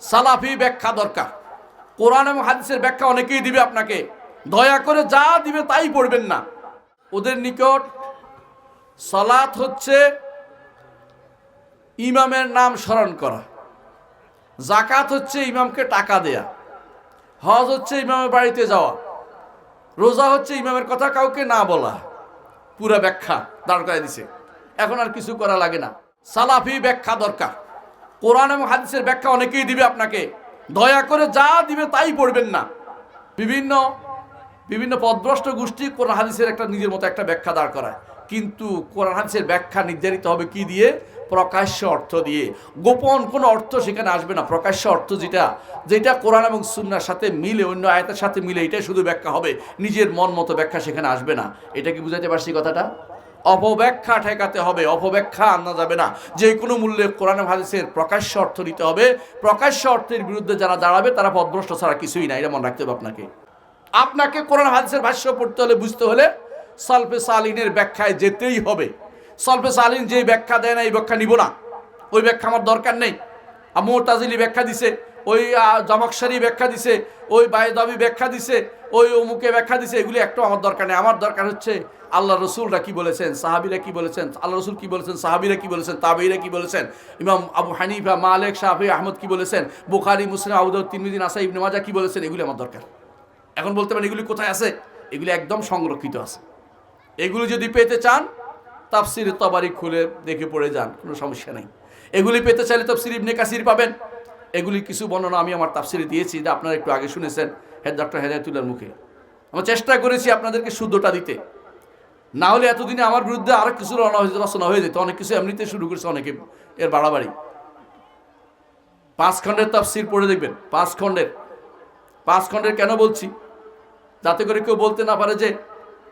সালাফি ব্যাখ্যা দরকার। কোরআন এবং হাদিসের ব্যাখ্যা অনেকেই দিবে আপনাকে। দয়া করে যা দিবে তাই পড়বেন না। ওদের নিকট সালাত হচ্ছে ইমামের নাম স্মরণ করা। জাকাত হচ্ছে ইমামকে টাকা দেয়া। হজ হচ্ছে ইমামের বাড়িতে যাওয়া। রোজা হচ্ছে ইমামের কথা কাউকে না বলা। পুরা ব্যাখ্যা দাঁড় করে দিছে। এখন আর কিছু করা লাগে না। সালাফি ব্যাখ্যা দরকার। কোরআন এবং হাদিসের ব্যাখ্যা অনেকেই দিবে আপনাকে। দয়া করে যা দিবে তাই পড়বেন না। বিভিন্ন বিভিন্ন পদভ্রষ্ট গোষ্ঠী কোরআন হাদিসের একটা নিজের মতো একটা ব্যাখ্যা দাঁড় করায়। কিন্তু কোরআন হাদিসের ব্যাখ্যা নির্ধারিত হবে কি দিয়ে? প্রকাশ্য অর্থ দিয়ে। গোপন কোনো অর্থ সেখানে আসবে না। প্রকাশ্য অর্থ যেটা যেটা কোরআন এবং সুন্নার সাথে মিলে, অন্য আয়াতের সাথে মিলে, এটাই শুধু ব্যাখ্যা হবে। নিজের মন মতো ব্যাখ্যা সেখানে আসবে না। এটা কি বুঝাতে পারছি কথাটা? অপব্যাখ্যা ঠেকাতে হবে, অপব্যাখ্যা আনা যাবে না। যে কোনো মূল্যে কোরআন হাদিসের প্রকাশ্য অর্থ নিতে হবে। প্রকাশ্য অর্থের বিরুদ্ধে যারা দাঁড়াবে, তারা পদভ্রষ্ট ছাড়া কিছুই না এটা মনে রাখতে হবে আপনাকে। আপনাকে কোরআন হাদিসের ভাষ্য পড়তে হলে বুঝতে হলে সলফে সালিনের ব্যাখ্যায় যেতেই হবে। সলফে সালিন যে ব্যাখ্যা দেয় না, এই ব্যাখ্যা নিব না। ওই ব্যাখ্যা আমার দরকার নেই। মোতাজিলি ব্যাখ্যা দিছে ওই আহ, জমকসারি ব্যাখ্যা দিছে ওই বায়দাবি ব্যাখ্যা দিছে ওই অমুকে ব্যাখ্যা দিছে এগুলি একটু আমার দরকার নেই। আমার দরকার হচ্ছে আল্লাহ রসুলরা কি বলেছেন সাহাবিরা কি বলেছেন আল্লাহ রসুল কি বলেছেন সাহাবিরা কি বলেছেন তাবিরা কি বলেছেন ইমাম আবু হানিফা মালেক শাহি আহমদ কি বলেছেন বুখারি মুসলিম আবুদ তিনমিদিন আসা ইবনে মাজা কি বলেছেন এগুলি আমার দরকার। এখন বলতে পারেন এগুলি কোথায় আছে? এগুলি একদম সংরক্ষিত আছে। এগুলি যদি পেতে চান তাফসির তবারি খুলে দেখে পড়ে যান কোনো সমস্যা নেই। এগুলি পেতে চাইলে তাফসির ইবনে কাসির পাবেন। এগুলি কিছু বর্ণনা আমি আমার তাফসিরে দিয়েছি যা আপনারা একটু আগে শুনেছেন হেড ডক্টর হেদায়তুল্লার মুখে। আমি চেষ্টা করেছি আপনাদেরকে শুদ্ধটা দিতে। না হলে এতদিনে আমার বিরুদ্ধে আরও কিছু রচনা হয়ে যেত, অনেক কিছু এমনিতে শুরু করেছে অনেকে, এর বাড়াবাড়ি। পাঁচ খণ্ডের তাফসির পড়ে দেখবেন, পাঁচ খণ্ডের। পাঁচ খণ্ডের কেন বলছি? যাতে করে কেউ বলতে না পারে যে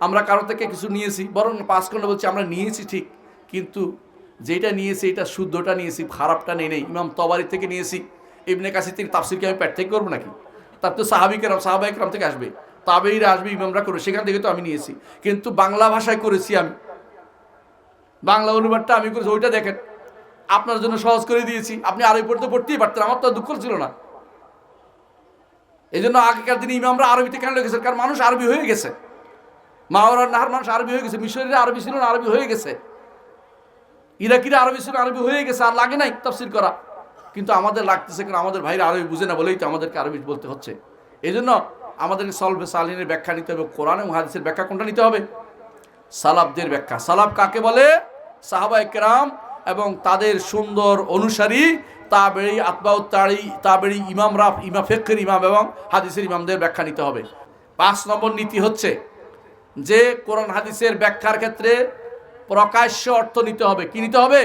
আমরা কারও থেকে কিছু নিয়েছি, বরং পাঁচ খণ্ডে বলছি আমরা নিয়েছি ঠিক, কিন্তু যেটা নিয়েছি, এটা শুদ্ধটা নিয়েছি, খারাপটা নেই নেই। ইমাম তবারি থেকে নিয়েছি ইবনে কাছে তিনি তাফসিরকে আমি প্যাট থেকে করব নাকি? তার তো সাহাবিকেরাম সাহাবাহিকরাম থেকে আসবে। তাবেইরা আসবে, ইমামরা করবে সেখান থেকে তো আমি নিয়েছি। কিন্তু বাংলা ভাষায় করেছি আমি। বাংলা অনুবাদটা আমি করেছি, ওইটা দেখেন। আপনার জন্য সহজ করে দিয়েছি। আপনি আরবি পড়তে পড়তেই পারতেন, আমার তো দুঃখ ছিল না। এই জন্য আগেকার দিনে ইমামরা আরবিতে কেন লিখেছেন? কারণ মানুষ আরবি হয়ে গেছে। মাওরার নাহার মানুষ আরবি হয়ে গেছে, মিশরীরা আরবি ছিল না, আরবি হয়ে গেছে। ইরাকিরা আরবি ছিল, আরবি হয়ে গেছে, আর লাগে নাই তফসিল করা। কিন্তু আমাদের লাগতেছে কারণ আমাদের ভাইরা আরবি বুঝে না বলেই তো আমাদেরকে আরবি বলতে হচ্ছে। এই জন্য আমাদেরকে সলভে সালিনের ব্যাখ্যা নিতে হবে, কোরআন এবং হাদিসের ব্যাখ্যা কোনটা নিতে হবে? সালাবদের ব্যাখ্যা। সালাব কাকে বলে? সাহাবা একরাম এবং তাদের সুন্দর অনুসারী তাবেড়ি আতবাউ তাড়ি তাবেড়ি ইমামরা ইমা ফেকের ইমাম এবং হাদিসের ইমামদের ব্যাখ্যা নিতে হবে। পাঁচ নম্বর নীতি হচ্ছে যে কোরআন হাদিসের ব্যাখ্যার ক্ষেত্রে প্রকাশ্য অর্থ নিতে হবে। কি নিতে হবে?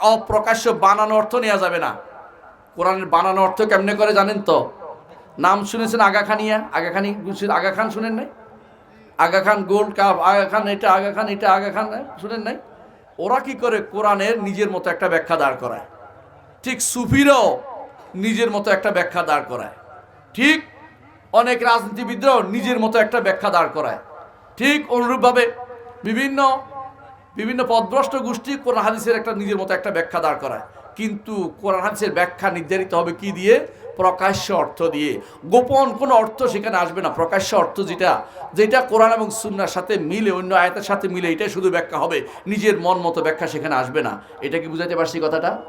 অপ্রকাশ্য বানানো অর্থ নেওয়া যাবে না। কোরআনের বানানো অর্থ কেমনে করে জানেন তো? নাম শুনেছেন আগা খানিয়া আগা খানি আগা খান শুনেন নাই? আগা খান গোল্ড কাপ, আগা খান এটা, আগা খান এটা, আগা খান শুনেন নাই? ওরা কি করে? কোরআনের নিজের মতো একটা ব্যাখ্যা দাঁড় করায়। ঠিক সুফিরও নিজের মতো একটা ব্যাখ্যা দাঁড় করায়। ঠিক অনেক রাজনীতিবিদরাও নিজের মতো একটা ব্যাখ্যা দাঁড় করায়। ঠিক অনুরূপভাবে বিভিন্ন বিভিন্ন পদভ্রষ্ট গোষ্ঠী কোরআন হাদিসের একটা নিজের মতো একটা ব্যাখ্যা দাঁড় করায়। কিন্তু কোরআন হাদিসের ব্যাখ্যা নির্ধারিত হবে কি দিয়ে? প্রকাশ্য অর্থ দিয়ে। গোপন কোনো অর্থ সেখানে আসবে না। প্রকাশ্য অর্থ যেটা যেটা কোরআন এবং সুন্নার সাথে মিলে, অন্য আয়াতের সাথে মিলে, এটাই শুধু ব্যাখ্যা হবে। নিজের মন মতো ব্যাখ্যা সেখানে আসবে না। এটা কি বুঝাতে পারছি কথাটা?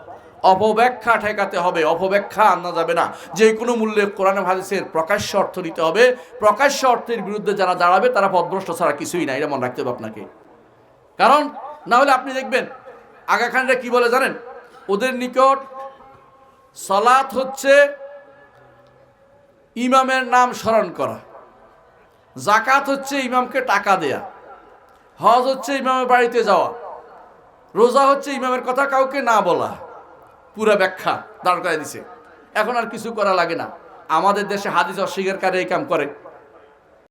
অপব্যাখ্যা ঠেকাতে হবে। অপব্যাখ্যা আনা যাবে না। যে কোনো মূল্যে কোরআন হাদিসের প্রকাশ্য অর্থ নিতে হবে। প্রকাশ্য অর্থের বিরুদ্ধে যারা দাঁড়াবে, তারা পদভ্রষ্ট ছাড়া কিছুই না। এটা মনে রাখতে হবে আপনাকে। কারণ না হলে আপনি দেখবেন আগা খানরা কি বলে জানেন? ওদের নিকট সলাৎ হচ্ছে ইমামের নাম স্মরণ করা। জাকাত হচ্ছে ইমামকে টাকা দেয়া। হজ হচ্ছে ইমামের বাড়িতে যাওয়া। রোজা হচ্ছে ইমামের কথা কাউকে না বলা। পুরা ব্যাখ্যা দাঁড় করে দিছে। এখন আর কিছু করা লাগে না। আমাদের দেশে হাদিস অস্বীকারী এই কাম করে।